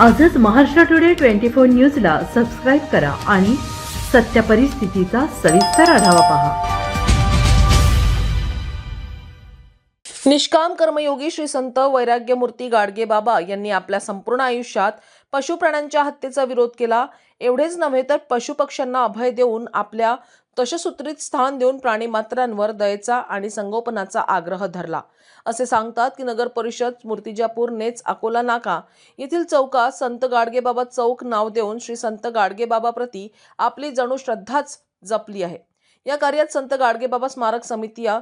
आजच Maharashtra today twenty four न्यूजला subscribe करा आणि सत्य परिस्थितीचा सविस्तर आढावा पहा. निष्काम कर्मयोगी श्री संत वैराग्यमूर्ती गाडगे बाबा यांनी आपल्या संपूर्ण आयुष्यात पशुप्राण्यांच्या हत्येचा विरोध केला. एवढेच नव्हे तर पशुपक्ष्यांना अभय देऊन आपल्या तशसूत्रीत स्थान देऊन प्राणीमात्रांवर दयेचा आणि संगोपनाचा आग्रह धरला. असे सांगतात की नगर परिषद मूर्तिजापूर नेच अकोला नाका येथील चौकात संत गाडगेबाबा चौक नाव देऊन श्री संत गाडगेबाबा प्रती आपली जणू श्रद्धाच जपली आहे. या कार्यात संत गाडगेबाबा स्मारक समितीया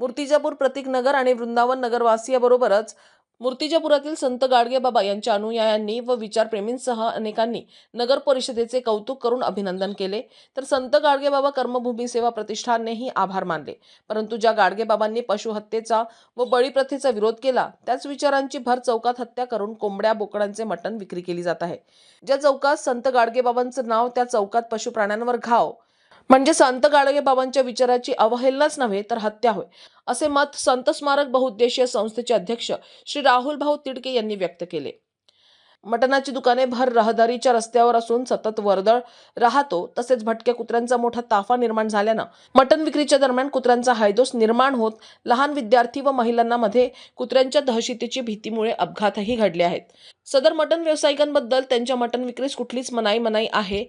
मूर्तिजापूर प्रतीक नगर आणि वृंदावन नगरवासियाबरोबरच मूर्तिजापुरातील संत गाडगे बाबा यांच्या अनुयायांनी व विचारप्रेमींसह अनेकांनी नगर परिषदेचे कौतुक करून अभिनंदन केले. तर संत गाडगे बाबा कर्मभूमी सेवा प्रतिष्ठाननेही आभार मानले. परंतु ज्या गाडगे बाबांनी पशुहत्येचा व बळीप्रथेचा विरोध केला त्याच विचारांची भर चौकात हत्या करून कोंबड्या बोकडांचे मटण विक्री केली जात आहे. ज्या चौकात संत गाडगे बाबांचं नाव त्या चौकात पशुप्राण्यांवर घाव म्हणजे संत गाडगे बाबांच्या विचाराची अवहेलनाच नव्हे तर हत्या होय असे मत संत स्मारक बहुउद्देशीय संस्थेचे अध्यक्ष श्री राहुल भाऊ तिडके यांनी व्यक्त केले. मटणाची दुकाने भर रहदारीच्या रस्त्यावर असून सतत वर्दळ राहतो तसेच भटक्या कुत्र्यांचा मोठा ताफा निर्माण झाल्यानं मटण विक्रीच्या दरम्यान कुत्र्यांचा हायदोस निर्माण होत लहान विद्यार्थी व महिलांना मध्ये कुत्र्यांच्या दहशतीची भीतीमुळे अपघातही घडले आहेत. सदर मटण व्यावसायिकांबद्दल त्यांच्या मटण विक्रीस कुठलीच मनाई मनाई आहे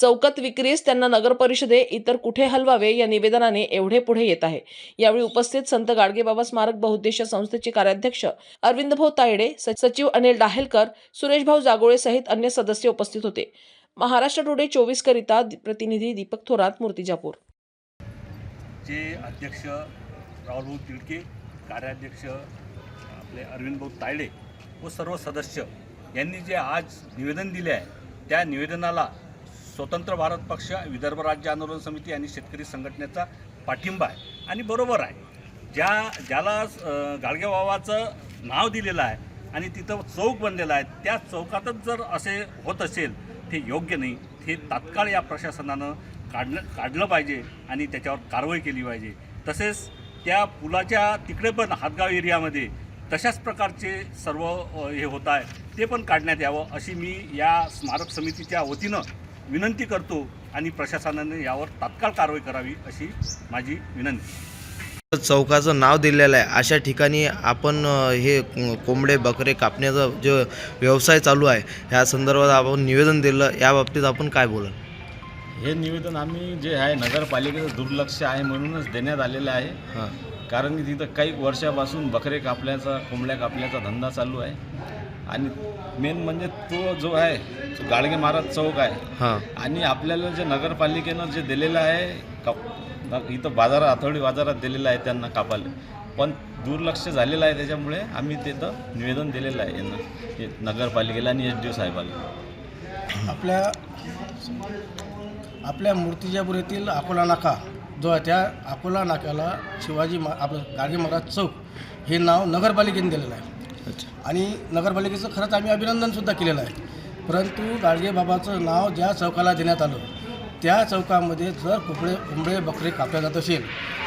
चौकात विक्रीस त्यांना नगर परिषदे इतर कुठे हलवावे या निवेदनाने एवढे पुढे येत आहे. यावेळी उपस्थित संत गाडगेबाबा स्मारक बहुउद्देशीय संस्थेचे कार्याध्यक्ष अरविंद भाऊ तायडे स- सचिव अनिल डाहेलकर सुरेश भाऊ जागोळे सहित अन्य सदस्य उपस्थित होते. महाराष्ट्र टुडे चोवीस करिता प्रतिनिधी दीपक थोरात मूर्तिजापूर. जे अध्यक्ष राहुलभाऊ तिडके कार्याध्यक्ष आपले अरविंद भाऊ तायडे व सर्व सदस्य यांनी जे आज निवेदन दिले आहे त्या निवेदनाला स्वतंत्र भारत पक्ष विदर्भ राज्य आंदोलन समिती आणि शेतकरी संघटनेचा पाठिंबा आहे. आणि बरोबर आहे. ज्या ज्याला अं, गाडगेबाबाचं नाव दिलेलं आहे आणि तिथं चौक बनलेला आहे त्या चौकातच जर असे होत असेल ते योग्य नाही. ते तात्काळ या प्रशासनानं काढलं काढलं पाहिजे आणि त्याच्यावर कारवाई केली पाहिजे. तसेच त्या पुलाच्या तिकडे पण हातगाव एरियामध्ये तशाच प्रकारचे सर्व हे होत आहे. ते पण काढण्यात यावं अशी मी या स्मारक समितीच्या वतीनं विनंती करतो आणि प्रशासनाने यावर तात्काळ कारवाई करावी अशी माझी विनंती. चौकाचं नाव दिलेलं आहे. अशा ठिकाणी आपण हे कोंबडे बकरे कापण्याचा जो व्यवसाय चालू आहे ह्या संदर्भात आपण निवेदन दिलं. या बाबतीत आपण काय बोलाल? हे निवेदन आम्ही जे आहे नगरपालिकेचं दुर्लक्ष आहे म्हणूनच देण्यात आलेलं आहे. हां. कारण की तिथं काही वर्षापासून बकरे कापल्याचा कोंबड्या कापल्याचा धंदा चालू आहे. आणि मेन म्हणजे तो जो आहे तो गाडगे महाराज चौक आहे. हां. आणि आपल्याला जे नगरपालिकेनं जे दिलेलं आहे काप इथं बाजारात आठवडी बाजारात दिलेलं आहे त्यांना कापायला. पण दुर्लक्ष झालेलं आहे त्याच्यामुळे आम्ही तिथं निवेदन दिलेलं आहे यांना हे नगरपालिकेला आणि एच डी ओ साहेबाला. आपल्या आपल्या मूर्तिजापूर येथील अकोला नाका जो आहे त्या अकोला नाक्याला शिवाजी मा आपलं गाडगे महाराज चौक हे नाव नगरपालिकेने दिलेलं आहे. आणि नगरपालिकेचं खरंच आम्ही अभिनंदनसुद्धा केलेलं आहे. परंतु गाडगेबाबाचं नाव ज्या चौकाला देण्यात आलं त्या चौकामध्ये जर कोंबडे कोंबडे बकरे कापले जात असेल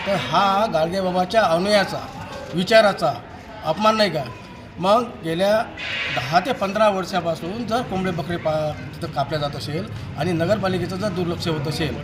तर हा गाडगेबाबाच्या अनुयाचा विचाराचा अपमान नाही का? मग गेल्या दहा ते पंधरा वर्षापासून जर कोंबडे बकरे पा तिथं कापल्या जात असेल आणि नगरपालिकेचं जर दुर्लक्ष होत असेल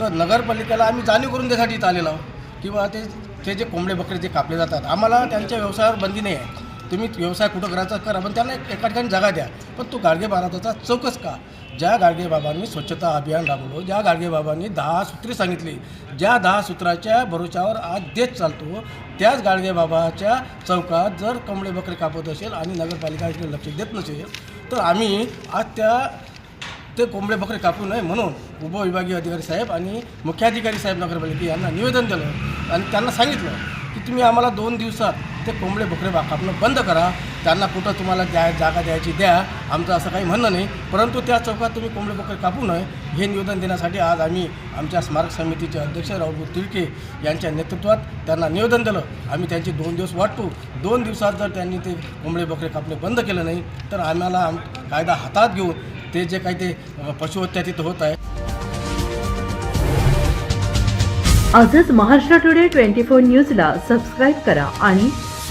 तर नगरपालिकेला आम्ही जाणीव करून देण्यासाठी इथं आलेलो आहोत. किंवा ते ते जे कोंबडे बकरे जे कापले जातात आम्हाला त्यांच्या व्यवसायावर बंदी नाही आहे. तुम्ही व्यवसाय कुठं करायचा करा पण त्यांना एका ठिकाणी जागा द्या. पण तो गाडगे महाराजाचा चौकच का? ज्या गाडगेबाबांनी स्वच्छता अभियान राबवलं ज्या गाडगेबाबांनी दहा सूत्रे सांगितली ज्या दहा सूत्राच्या भरोशावर आज देश चालतो त्याच गाडगेबाबाच्या चौकात जर कोंबडे बकरे कापत असेल आणि नगरपालिका इकडे लक्ष देत नसेल तर आम्ही आज त्या ते कोंबडे बकरे कापू नये म्हणून उपविभागीय अधिकारी साहेब आणि मुख्याधिकारी साहेब नगरपालिका यांना निवेदन दिलं आणि त्यांना सांगितलं की तुम्ही आम्हाला दोन दिवसात ते कोंबडे बकरे बा कापणं बंद करा. त्यांना कुठं तुम्हाला द्या जागा द्यायची द्या. आमचं असं काही म्हणणं नाही. परंतु त्या चौकात तुम्ही कोंबडे बकरे कापू नये. हे निवेदन देण्यासाठी आज आम्ही आमच्या स्मारक समितीचे अध्यक्ष राहुल तिडके यांच्या नेतृत्वात त्यांना निवेदन दिलं. आम्ही त्यांचे दोन दिवस वाटतो. दोन दिवसात जर त्यांनी ते कोंबडे बकरे कापणे बंद केलं नाही तर आम्हाला आम कायदा हातात घेऊन ते जे काही ते पशु पशुहत्या तिथं होत आहे. आजच महाराष्ट्र टुडे ट्वेंटी फोर न्यूजला सबस्क्राईब करा आणि